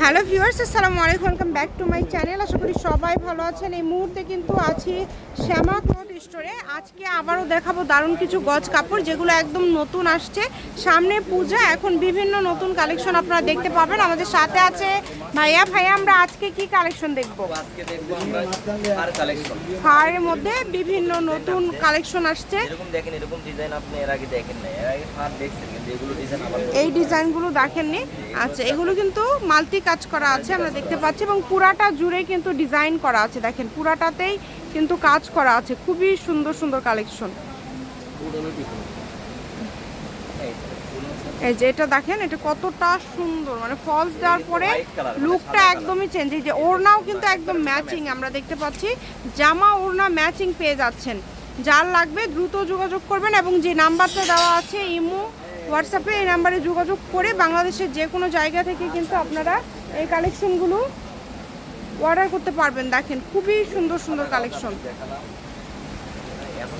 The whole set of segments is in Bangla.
হ্যালো ভিউয়ার্স আসসালামু আলাইকুম welcome back to my channel. আশা করি সবাই ভালো আছেন। এই মুহূর্তে কিন্তু আছি শ্যামা ক্লথ স্টোরে। আজকে আবারও দেখাবো দারুণ কিছু গজ কাপড় যেগুলো একদম নতুন আসছে। সামনে পূজা এখন বিভিন্ন নতুন কালেকশন আপনারা দেখতে পাবেন। আমাদের সাথে আছে ভাইয়া। ভাইয়া আমরা আজকে কি কালেকশন দেখব? ফারের মধ্যে বিভিন্ন নতুন কালেকশন আসছে। এই ডিজাইনগুলো দেখেননি। আচ্ছা এগুলো কিন্তু মাল্টি কাজ করা আছে, আমরা দেখতে পাচ্ছি, এবং পুরাটা জুড়ে কিন্তু ডিজাইন করা আছে, দেখেন, পুরাটাতেই কিন্তু কাজ করা আছে, খুবই সুন্দর সুন্দর কালেকশন এই যে এটা দেখেন, এটা কতটা সুন্দর মানে ফলস দেওয়ার পরে লুকটা একদমই চেঞ্জ এই যে ওড়নাও কিন্তু একদম ম্যাচিং আমরা দেখতে পাচ্ছি, জামা ওড়না ম্যাচিং পেয়ে যাচ্ছেন। যার লাগবে দ্রুত যোগাযোগ করবেন, এবং যে নাম্বারটা দেওয়া আছে ইমো, হোয়াটসঅ্যাপে এই নাম্বারে যোগাযোগ করে বাংলাদেশের যে কোনো জায়গা থেকে কিন্তু আপনারা এই কালেকশনগুলো অর্ডার করতে পারবেন দেখেন খুবই সুন্দর সুন্দর কালেকশন।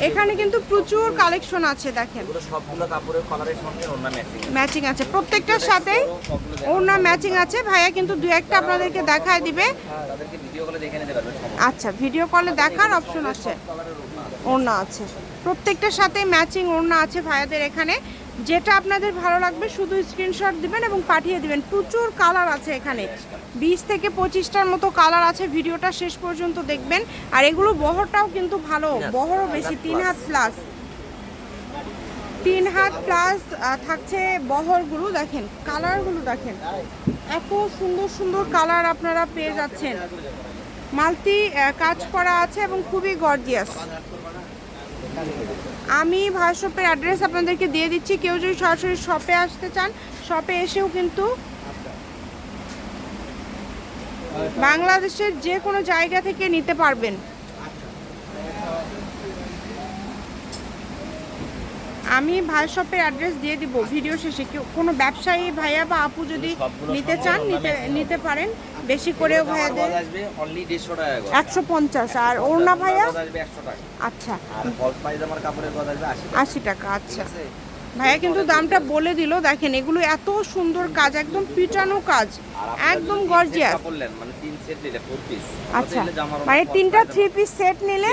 এখানে কিন্তু প্রচুর কালেকশন আছে দেখেন। সবগুলো কাপড়ের কালারের সঙ্গে ম্যাচিং ম্যাচিং আছে। প্রত্যেকটার সাথেই ওড়না ম্যাচিং আছে। ভাইয়া কিন্তু দু একটা আপনাদেরকে দেখায় দিবে। তাদেরকে ভিডিও করে দেখে নিতে পারবেন আচ্ছা ভিডিও কলে দেখার অপশন আছে। ওড়না আছে। প্রত্যেকটার সাথে ম্যাচিং ওড়না আছে ভাইয়াদের এখানে। যেটা আপনাদের ভালো লাগবে শুধু স্ক্রিনশট দিবেন এবং পাঠিয়ে দিবেন। প্রচুর কালার আছে এখানে। বিশ থেকে পঁচিশটার মতো কালার আছে ভিডিওটা শেষ পর্যন্ত দেখবেন। আর এগুলো বহরটাও কিন্তু ভালো বহরও বেশি তিন হাত প্লাস তিন হাত প্লাস থাকছে বহরগুলো দেখেন কালারগুলো দেখেন। এত সুন্দর সুন্দর কালার আপনারা পেয়ে যাচ্ছেন। মালতি কাজ করা আছে এবং খুবই গর্জিয়াস আমি ভাষপের অ্যাড্রেস আপনাদেরকে দিয়ে দিচ্ছি। কেউ যদি সরাসরি শপে আসতে চান শপে এসেও কিন্তু বাংলাদেশের যে কোনো জায়গা থেকে নিতে পারবেন। আমি ভাই শপের অ্যাড্রেস দিয়ে দিব ভিডিও শেষে। কেউ কোনো ব্যবসায়ী ভাইয়া বা আপু যদি নিতে চান নিতে নিতে পারেন। বেশি করেও ভাইয়াদের একশো পঞ্চাশ। আর ওড়না ভাইয়া? আচ্ছা। আশি টাকা আচ্ছা? ভাইয়া কিন্তু দামটা বলে দিল দেখেন এগুলো এত সুন্দর কাজ একদম পিটানো কাজ একদম গর্জিয়াস। আচ্ছা মানে তিনটা থ্রি পিস সেট নিলে?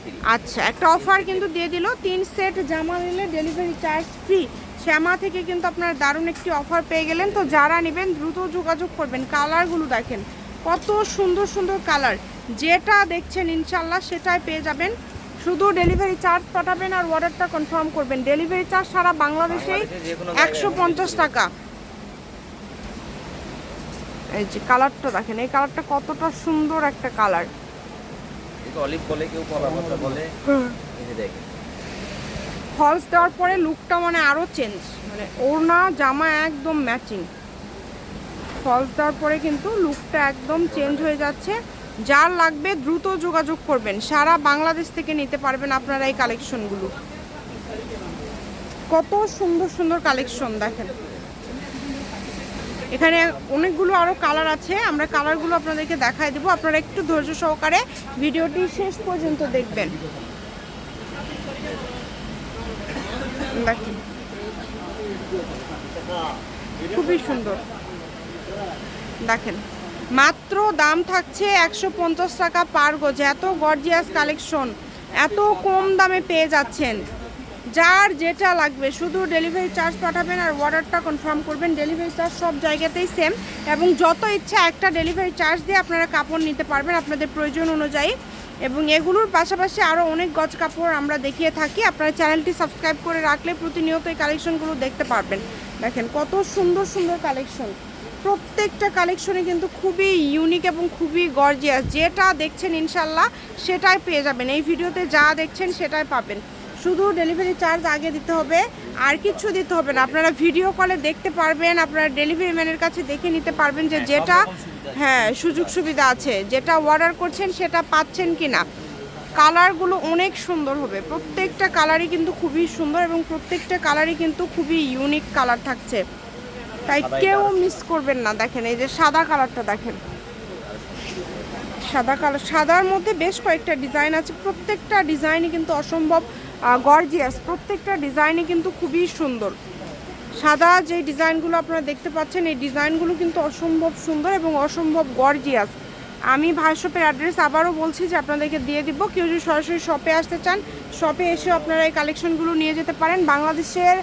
ফ্রি আচ্ছা একটা অফার কিন্তু দিয়ে দিল তিন সেট জামা নিলে ডেলিভারি চার্জ ফ্রি শ্যামা থেকে কিন্তু আপনারা দারুণ একটি অফার পেয়ে গেলেন তো যারা নেবেন দ্রুত যোগাযোগ করবেন। কালারগুলো দেখেন কত সুন্দর সুন্দর কালার যেটা দেখছেন ইনশাল্লাহ সেটাই পেয়ে যাবেন। শুধু ডেলিভারি চার্জ পাঠাবেন আর অর্ডারটা কনফার্ম করবেন। ডেলিভারি চার্জ সারা বাংলাদেশেই একশো পঞ্চাশ টাকা। এই যে কালারটা দেখেন এই কালারটা কতটা সুন্দর একটা কালার। অলিভ বলে কেউ কলা পাতা বলে। দেখেন। ফলস দেওয়ার পরে লুকটা মানে আরও চেঞ্জ মানে ওড়না জামা একদম ম্যাচিং ফলস দেওয়ার পরে কিন্তু লুকটা একদম চেঞ্জ হয়ে যাচ্ছে। যার লাগবে দ্রুত যোগাযোগ করবেন। সারা বাংলাদেশ থেকে নিতে পারবেন আপনারা এই কালেকশনগুলো। কত সুন্দর সুন্দর কালেকশন, দেখেন। এখানে অনেকগুলো আরও কালার আছে। আমরা কালারগুলো আপনাদেরকে দেখাই দেবো। আপনারা একটু ধৈর্য সহকারে ভিডিওটি শেষ পর্যন্ত দেখবেন। দেখেন। খুবই সুন্দর। দেখেন। মাত্র দাম থাকছে একশো পঞ্চাশ টাকা পার গজ। এত গর্জিয়াস কালেকশন এত কম দামে পেয়ে যাচ্ছেন। যার যেটা লাগবে, শুধু ডেলিভারি চার্জ পাঠাবেন আর অর্ডারটা কনফার্ম করবেন। ডেলিভারি চার্জ সব জায়গাতেই সেম এবং যত ইচ্ছা একটা ডেলিভারি চার্জ দিয়ে আপনারা কাপড় নিতে পারবেন আপনাদের প্রয়োজন অনুযায়ী। এবং এগুলোর পাশাপাশি আরও অনেক গজ কাপড় আমরা দেখিয়ে থাকি। আপনারা চ্যানেলটি সাবস্ক্রাইব করে রাখলে প্রতিনিয়ত এই কালেকশনগুলো দেখতে পারবেন। দেখেন কত সুন্দর সুন্দর কালেকশন প্রত্যেকটা কালেকশনে কিন্তু খুবই ইউনিক এবং খুবই গর্জিয়াস যেটা দেখছেন ইনশাল্লাহ সেটাই পেয়ে যাবেন। এই ভিডিওতে যা দেখছেন সেটাই পাবেন। শুধু ডেলিভারি চার্জ আগে দিতে হবে আর কিছু দিতে হবে না। আপনারা ভিডিও কলে দেখতে পারবেন আপনারা ডেলিভারি ম্যানের কাছে দেখে নিতে পারবেন যে যেটা হ্যাঁ সুযোগ সুবিধা আছে যেটা অর্ডার করছেন সেটা পাচ্ছেন কি না কালারগুলো অনেক সুন্দর হবে। প্রত্যেকটা কালারই কিন্তু খুবই সুন্দর এবং প্রত্যেকটা কালারই কিন্তু খুবই ইউনিক কালার থাকছে। তাই কেউ মিস করবেন না দেখেন এই যে সাদা কালারটা দেখেন। সাদা কালার সাদার মধ্যে বেশ কয়েকটা ডিজাইন আছে প্রত্যেকটা ডিজাইনই কিন্তু অসম্ভব গর্জিয়াস প্রত্যেকটা ডিজাইনই কিন্তু খুবই সুন্দর। সাদা যে ডিজাইনগুলো আপনারা দেখতে পাচ্ছেন এই ডিজাইনগুলো কিন্তু অসম্ভব সুন্দর এবং অসম্ভব গর্জিয়াস আমি ভাই শপের অ্যাড্রেস আবারও বলছি যে আপনাদেরকে দিয়ে দিব। কেউ যদি সরাসরি শপে আসতে চান, শপে এসে আপনারা এই কালেকশনগুলো নিয়ে যেতে পারেন। বাংলাদেশের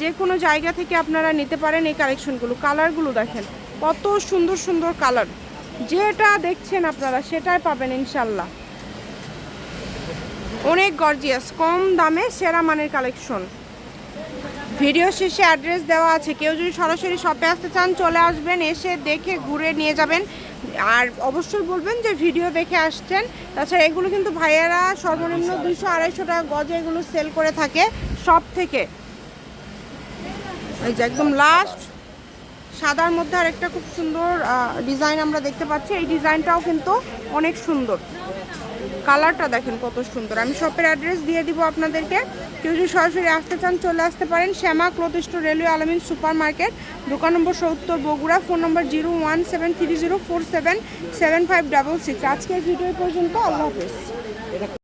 যে কোনো জায়গা থেকে আপনারা নিতে পারেন এই কালেকশনগুলো। কালারগুলো দেখেন, কত সুন্দর সুন্দর কালার। যেটা দেখছেন আপনারা সেটাই পাবেন ইনশাল্লাহ। অনেক গর্জিয়াস কম দামে সেরা মানের কালেকশন। ভিডিও শেষে অ্যাড্রেস দেওয়া আছে। কেউ যদি সরাসরি শপে আসতে চান, চলে আসবেন, এসে দেখে ঘুরে নিয়ে যাবেন। আর অবশ্যই বলবেন যে ভিডিও দেখে আসছেন। তাছাড়া এগুলো কিন্তু ভাইয়ারা সর্বনিম্ন দুইশো আড়াইশো টাকা গজে এগুলো সেল করে থাকে সব থেকে। এই যে একদম লাস্ট সাদার মধ্যে আর একটা খুব সুন্দর ডিজাইন আমরা দেখতে পাচ্ছি। এই ডিজাইনটাও কিন্তু অনেক সুন্দর। কালারটা দেখেন কত সুন্দর। আমি শপের অ্যাড্রেস দিয়ে দিব আপনাদেরকে। কেউ যদি সরাসরি আসতে চান, চলে আসতে পারেন। Shyama cloth store, railway Alamin super market দোকান নম্বর সত্তর, Bogura. Phone number zero one seven three zero four seven seven five double six. আজকের ভিডিও পর্যন্ত। আল্লাহ হাফেজ।